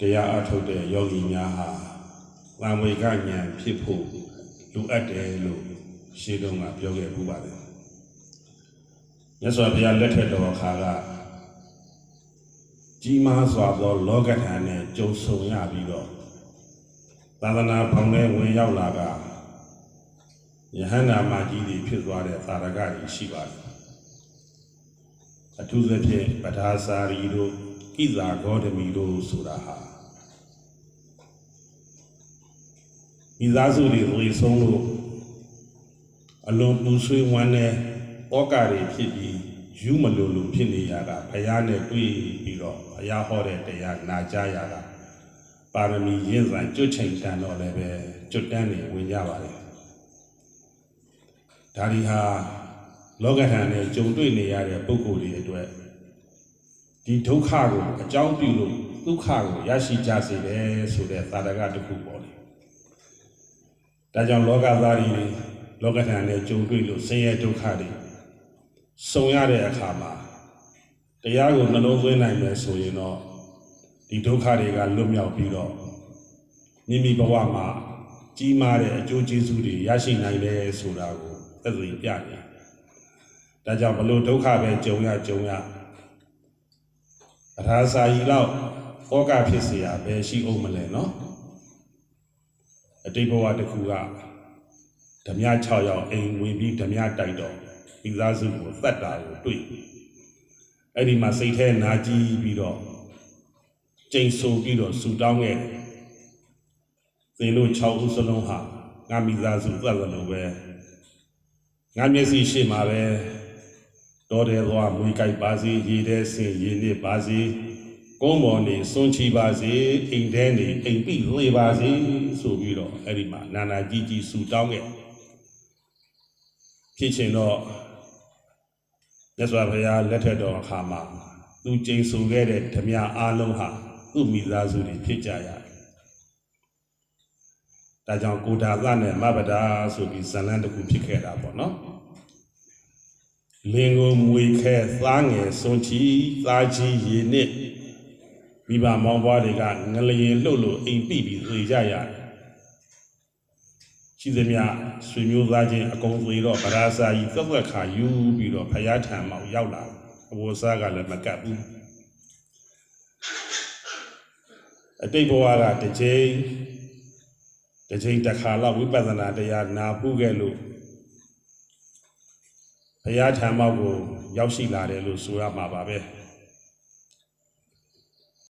တရားအထုတ်တဲ့ယောဂီများဟာသံဝေကဉာဏ်ဖြစ်ဖို့လိုအပ်တယ်လို့ရှင်းတော့ကပြောခဲ့ပူပါတယ်မြတ်စွာဘုရားလက်ထက်တော်အခါကကြီးမားစွာသောလောကဓာတ်နဲ့ကြုံဆုံရပြီးတော့သာသနာပေါင်းထဲဝင်ရောက်လာကယဟန္တာမကြီးတွေဖြစ်သွားတဲ့သာရကကြီးရှိပါတယ်အထူးသဖြင့်ပဒါစာရီတို့ ကိဇာဂေါတမီတို့ဆိုတာဟာမိသားစုတွေဝေဆုံးလို့အလွန်ပူဆွေးဝမ်းနဲ့ဩကာတွေဖြစ်ပြီးယူမလို့လို့ဖြစ်နေရတာဘုရားနဲ့တွေ့ပြီးတော့ဘုရားဟောတဲ့တရားနာကြားရတာပါရမီရင့်ဆိုင်ကျွတ်ချိန်တန်တော့လည်းပဲကျွတ်တန်းနေဝင်ကြပါလေဒါဒီဟာလောကဓာတ်နဲ့ကြုံတွေ့နေရတဲ့ပုဂ္ဂိုလ်တွေအတွက် ဒီဒုက္ခကိုအကြောင်းပြုလို့ဒုက္ခကိုရရှိကြစေတယ်ဆိုတဲ့သာဓကတစ်ခုပေါ့လေဒါကြောင့်လောကသားတွေလောကဓာတ်နဲ့ကြုံတွေ့လို့ဆင်းရဲဒုက္ခတွေဆုံရတဲ့အခါမှာတရားကိုနှလုံးသွင်းနိုင်မယ်ဆိုရင်တော့ဒီဒုက္ခတွေကလွတ်မြောက်ပြီးတော့မိမိဘဝမှာကြီးမားတဲ့အကျိုးကျေးဇူးတွေရရှိနိုင်တယ်ဆိုတာကိုသက်သေပြတယ်။ဒါကြောင့်ဘလို့ဒုက္ခပဲကြုံရကြုံရ အထာစာကြီးတော့ဩကဖြစ်เสียပဲရှိအောင်မလဲနော်။အတိတ်ဘဝတစ်ခုကဓမြ6ယောက်အိမ်ဝင်ပြီးဓမြတိုက်တော့ဤသားစုကိုသတ်တာကိုတွေ့။အဲ့ဒီမှာစိတ်ထဲနာကြည့်ပြီးတော့ကျိန်ဆိုပြီးတော့ဆူတောင်းခဲ့တယ်။သင်တို့6ဦးစလုံးဟာငါမိသားစုသတ်တယ်လို့ပဲငါမျက်စိရှိမှာပဲ တော်တယ်သွားမွေကြိုက်ပါစေရေထဲဆင်ရေနစ်ပါစေကုန်းပေါ်နေစွန့်ချပါစေအိမ်ထဲနေအိမ်ပိလေပါစေဆိုပြီးတော့အဲ့ဒီမှာနာနာကြီးကြီးဆူတောင်းခဲ့ဖြစ်ချင်တော့မြတ်စွာဘုရားလက်ထက်တော်အခါမှာသူကျိန်ဆိုခဲ့တဲ့ဓမြအားလုံးဟာသူ့မိသားစုတွေဖြစ်ကြရတယ်ဒါကြောင့်ကိုဒါသနဲ့မဗဒါဆိုပြီးဇလန်းတစ်ခုဖြစ်ခဲ့တာပေါ့နော် လင်ကိုမွေခဲသားငယ်စွန်ချီသားကြီးရေနစ်မိဘမောင်ဘွားတွေကငလျင်လှုပ်လို့အိမ်ပိပြီးသေကြရတယ်ရှိသမျှဆွေမျိုးသားချင်းအကုန်သေတော့ဗရာစာကြီးသက်သက်ခါယူပြီးတော့ဖယားထံမှာရောက်လာအဘောစားကလည်းမကတ်ဘူးအတိတ်ဘဝကတစ်ချိန်တစ်ချိန်တစ်ခါလောက်ဝိပဿနာတရားနာဖူးခဲ့လို့ ဘုရားထံမောက်ကိုရောက်ရှိလာတယ်လို့ဆိုရမှာပါပဲ။